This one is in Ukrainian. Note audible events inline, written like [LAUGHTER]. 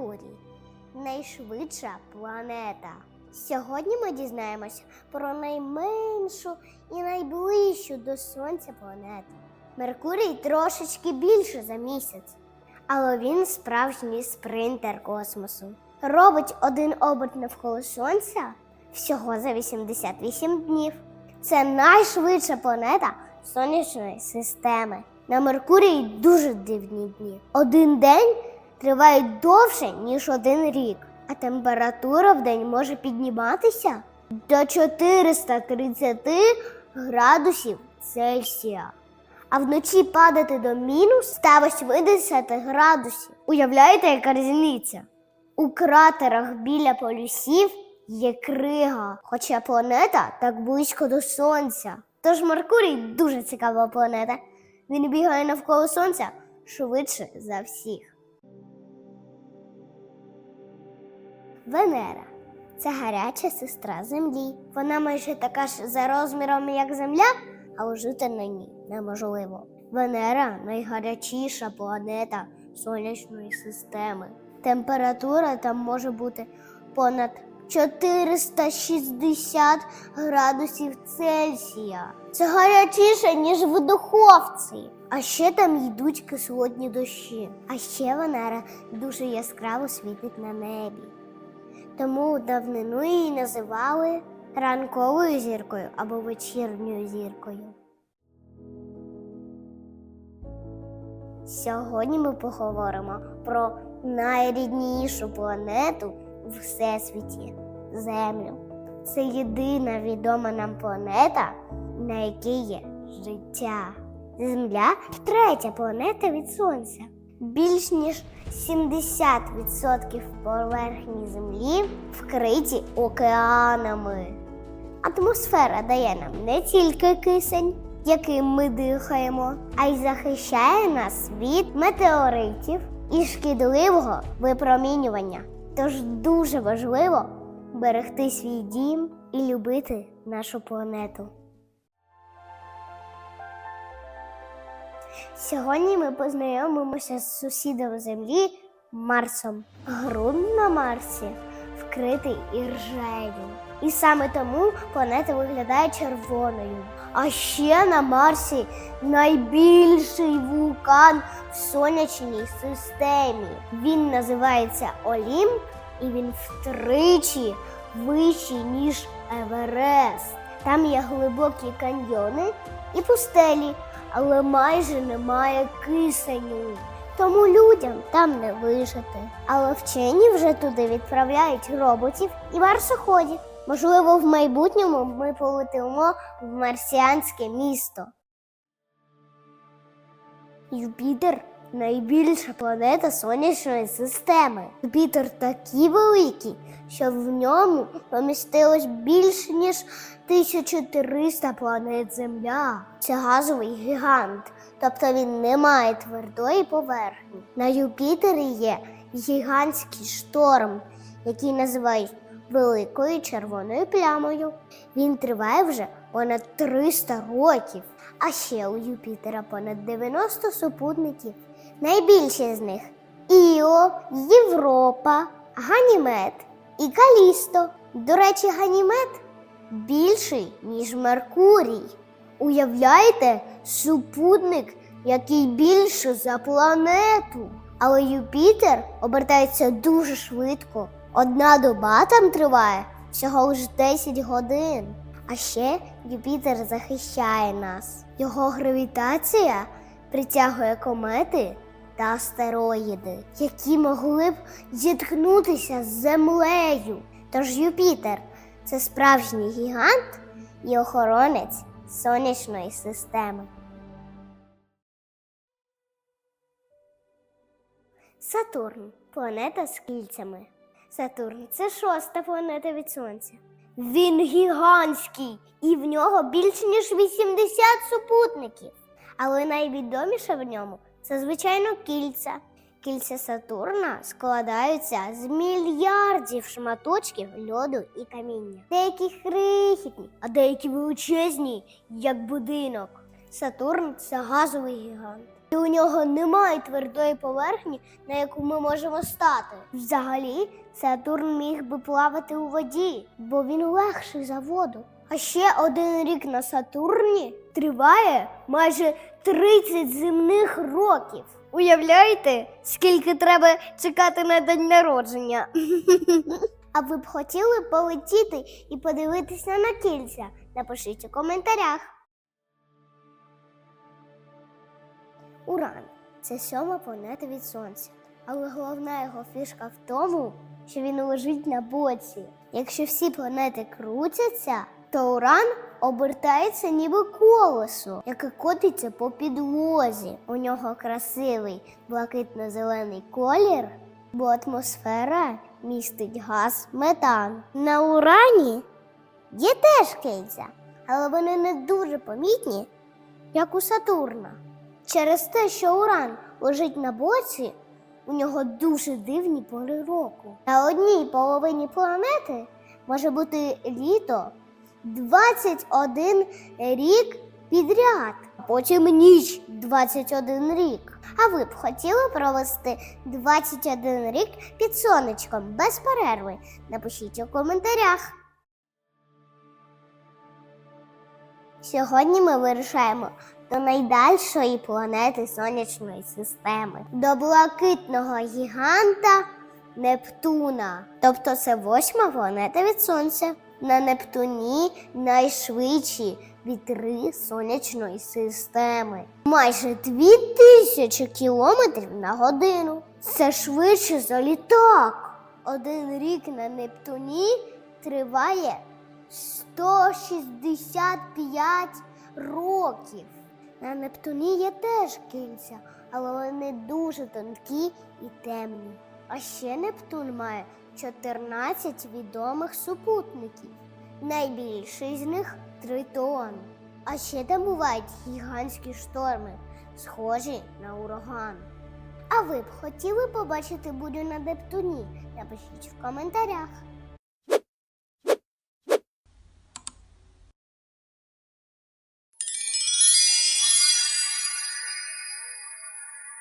Меркурій найшвидша планета. Сьогодні ми дізнаємося про найменшу і найближчу до Сонця планету. Меркурій трошечки більше за місяць, але він справжній спринтер космосу. Робить один оберт навколо Сонця всього за 88 днів. Це найшвидша планета сонячної системи. На Меркурії дуже дивні дні. Один день триває довше, ніж один рік, а температура в день може підніматися до 430 градусів Цельсія, а вночі падати до мінус 180 градусів. Уявляєте, яка різниця? У кратерах біля полюсів є крига, хоча планета так близько до Сонця. Тож Меркурій дуже цікава планета. Він бігає навколо Сонця швидше за всіх. Венера це гаряча сестра Землі. Вона майже така ж за розміром, як Земля, але жити на ній неможливо. Венера найгарячіша планета сонячної системи. Температура там може бути понад 460 градусів Цельсія. Це гарячіше, ніж в духовці. А ще там йдуть кислотні дощі. А ще Венера дуже яскраво світить на небі. Тому давнину її називали ранковою зіркою або вечірньою зіркою. Сьогодні ми поговоримо про найріднішу планету в Всесвіті Землю. Це єдина відома нам планета, на якій є життя. Земля третя планета від Сонця. Більш ніж 70% поверхні Землі вкриті океанами. Атмосфера дає нам не тільки кисень, яким ми дихаємо, а й захищає нас від метеоритів і шкідливого випромінювання. Тож дуже важливо берегти свій дім і любити нашу планету. Сьогодні ми познайомимося з сусідом Землі Марсом. Ґрунт на Марсі вкритий іржею. І саме тому планета виглядає червоною. А ще на Марсі найбільший вулкан в сонячній системі. Він називається Олімп, і він втричі вищий, ніж Еверест. Там є глибокі каньйони і пустелі, але майже немає кисеню. Тому людям там не вижити. Але вчені вже туди відправляють роботів і марсоходів. Можливо, в майбутньому ми полетимо в марсіанське місто. Юпітер найбільша планета сонячної системи. Юпітер такий великий, що в ньому помістилось більше ніж 1300 планет Земля. Це газовий гігант, тобто він не має твердої поверхні. На Юпітері є гігантський шторм, який називають великою червоною плямою. Він триває вже понад 300 років. А ще у Юпітера понад 90 супутників. Найбільші з них Іо, Європа, Ганімед і Калісто. До речі, Ганімед більший, ніж Меркурій. Уявляєте, супутник, який більше за планету. Але Юпітер обертається дуже швидко. Одна доба там триває всього лише 10 годин. А ще Юпітер захищає нас. Його гравітація притягує комети та астероїди, які могли б зіткнутися з землею. Тож Юпітер це справжній гігант і охоронець сонячної системи. Сатурн планета з кільцями. Сатурн це шоста планета від Сонця. Він гігантський і в нього більше ніж 80 супутників. Але найвідоміше в ньому це, звичайно, кільця. Кільця Сатурна складаються з мільярдів шматочків льоду і каміння. Деякі крихітні, а деякі величезні, як будинок. Сатурн це газовий гігант. І у нього немає твердої поверхні, на яку ми можемо стати. Взагалі, Сатурн міг би плавати у воді, бо він легший за воду. А ще один рік на Сатурні триває майже 30 земних років. Уявляєте, скільки треба чекати на день народження? [LAUGHS] А ви б хотіли полетіти і подивитися на кільця? Напишіть у коментарях. Уран це сьома планета від Сонця. Але головна його фішка в тому, що він лежить на боці. Якщо всі планети крутяться, то Уран обертається ніби колесо, яке котиться по підлозі. У нього красивий блакитно-зелений колір, бо атмосфера містить газ метан. На Урані є теж кільця, але вони не дуже помітні, як у Сатурна. Через те, що Уран лежить на боці, у нього дуже дивні пори року. На одній половині планети може бути літо 21 рік підряд, а потім ніч 21 рік. А ви б хотіли провести 21 рік під сонечком без перерви? Напишіть у коментарях. Сьогодні ми вирушаємо до найдальшої планети сонячної системи, до блакитного гіганта Нептуна. Тобто це восьма планета від Сонця. На Нептуні найшвидші вітри сонячної системи. Майже дві тисячі кілометрів на годину. Це швидше за літак. Один рік на Нептуні триває 165 років. На Нептуні є теж кільця, але вони дуже тонкі і темні. А ще Нептун має 14 відомих супутників. Найбільший з них Тритон. А ще там бувають гігантські шторми, схожі на ураган. А ви б хотіли побачити бурю на Нептуні? Напишіть в коментарях.